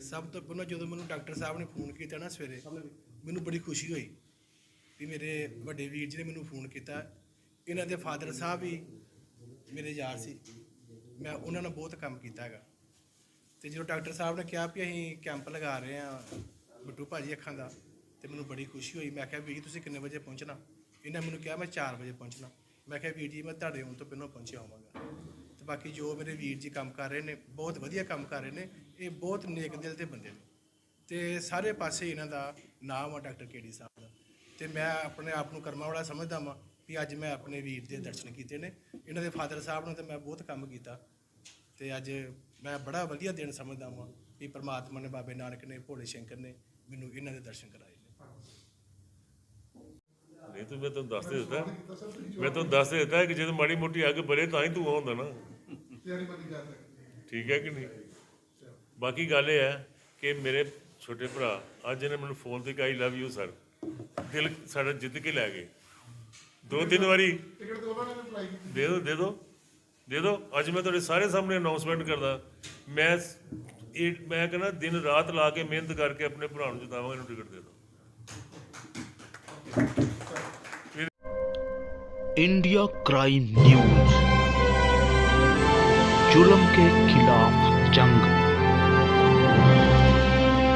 ਸਭ ਤੋਂ ਪਹਿਲਾਂ ਜਦੋਂ ਮੈਨੂੰ ਡਾਕਟਰ ਸਾਹਿਬ ਨੇ ਫੋਨ ਕੀਤਾ ਨਾ ਸਵੇਰੇ, ਮੈਨੂੰ ਬੜੀ ਖੁਸ਼ੀ ਹੋਈ ਵੀ ਮੇਰੇ ਵੱਡੇ ਵੀਰ ਜੀ ਨੇ ਮੈਨੂੰ ਫੋਨ ਕੀਤਾ। ਇਹਨਾਂ ਦੇ ਫਾਦਰ ਸਾਹਿਬ ਵੀ ਮੇਰੇ ਯਾਰ ਸੀ। ਮੈਂ ਉਹਨਾਂ ਨਾਲ ਬਹੁਤ ਕੰਮ ਕੀਤਾ ਹੈਗਾ। ਤੇ ਜਦੋਂ ਡਾਕਟਰ ਸਾਹਿਬ ਨੇ ਕਿਹਾ ਵੀ ਅਸੀਂ ਕੈਂਪ ਲਗਾ ਰਹੇ ਆ ਬਿੱਟੂ ਭਾਜੀ ਅੱਖਾਂ ਦਾ, ਤੇ ਮੈਨੂੰ ਬੜੀ ਖੁਸ਼ੀ ਹੋਈ। ਮੈਂ ਕਿਹਾ, ਵੀਰ ਜੀ, ਤੁਸੀਂ ਕਿੰਨੇ ਵਜੇ ਪਹੁੰਚਣਾ? ਇਹਨਾਂ ਮੈਨੂੰ ਕਿਹਾ, ਮੈਂ 4 ਵਜੇ ਪਹੁੰਚਣਾ। ਮੈਂ ਕਿਹਾ, ਵੀਰ ਜੀ, ਮੈਂ ਤੁਹਾਡੇ ਆਉਣ ਤੋਂ ਪਹਿਲਾਂ ਪਹੁੰਚਿਆ ਹੋਵਾਂਗਾ। ਤੇ ਬਾਕੀ ਜੋ ਮੇਰੇ ਵੀਰ ਜੀ ਕੰਮ ਕਰ ਰਹੇ ਨੇ, ਬਹੁਤ ਵਧੀਆ ਕੰਮ ਕਰ ਰਹੇ ਨੇ। ਇਹ ਬਹੁਤ ਨੇਕ ਦਿਲ ਦੇ ਬੰਦੇ ਨੇ। ਤੇ ਸਾਰੇ ਪਾਸੇ ਇਹਨਾਂ ਦਾ ਨਾਮ ਆ ਡਾਕਟਰ ਕੇਡੀ ਸਾਹਿਬ ਦਾ। ਤੇ ਮੈਂ ਆਪਣੇ ਆਪ ਨੂੰ ਕਰਮਾਂ ਵਾਲਾ ਸਮਝਦਾ ਵਾਂ ਵੀ ਅੱਜ ਮੈਂ ਆਪਣੇ ਵੀਰ ਦੇ ਦਰਸ਼ਨ ਕੀਤੇ ਨੇ। ਇਹਨਾਂ ਦੇ ਫਾਦਰ ਸਾਹਿਬ ਨਾਲ ਤੇ ਮੈਂ ਬਹੁਤ ਕੰਮ ਕੀਤਾ। ਤੇ ਅੱਜ ਮੈਂ ਬੜਾ ਵਧੀਆ ਦਿਨ ਸਮਝਦਾ ਵਾਂ ਵੀ ਪ੍ਰਮਾਤਮਾ ਨੇ ਬਾਬੇ ਨਾਨਕ ਨੇ ਭੋਲੇ ਸ਼ੰਕਰ ਨੇ ਮੈਨੂੰ ਇਹਨਾਂ ਦੇ ਦਰਸ਼ਨ ਕਰਾਏ ਨੇ। ਨਹੀਂ ਤੂੰ ਮੈਂ ਤੈਨੂੰ ਦੱਸ ਦੇ ਦਿੱਤਾ। ਮੈਂ ਤੈਨੂੰ ਦੱਸ ਦੇ ਦਿੱਤਾ ਕਿ ਜਦੋਂ ਮਾੜੀ ਮੋਟੀ ਅੱਗ ਬਲੇ ਤਾਂ ਹੀ ਤੂੰ ਹੁੰਦਾ ਨਾ। ਠੀਕ ਹੈ ਕਿ ਨਹੀਂ? ਬਾਕੀ ਗੱਲ ਇਹ ਹੈ ਕਿ ਮੇਰੇ ਛੋਟੇ ਭਰਾ ਅੱਜ ਇਹਨੇ ਮੈਨੂੰ ਫੋਨ ਤੇ ਕਹੀ ਲਵ ਯੂ ਸਰ ਦਿਲ ਸਾਡਾ ਜਿੱਤ ਕੇ ਲੈ ਗਏ ਦੋ ਤਿੰਨ ਵਾਰੀ ਦੇ ਦੋ ਦੇ ਦੋ ਦੇ ਦੋ ਅੱਜ ਮੈਂ ਤੁਹਾਡੇ ਸਾਰੇ ਸਾਹਮਣੇ ਅਨਾਉਂਸਮੈਂਟ ਕਰਦਾ ਮੈਂ ਸ- ਇਹ ਮੈਂ ਕਹਿੰਦਾ ਦਿਨ ਰਾਤ ਲਾ ਕੇ ਮਿਹਨਤ ਕਰਕੇ ਆਪਣੇ ਭਰਾ ਨੂੰ ਜਿਤਾਵਾਂਗਾ ਇਹਨੂੰ ਟਿਕਟ ਦੇ ਦੋ इंडिया क्राइम न्यूज जुल्म के खिलाफ जंग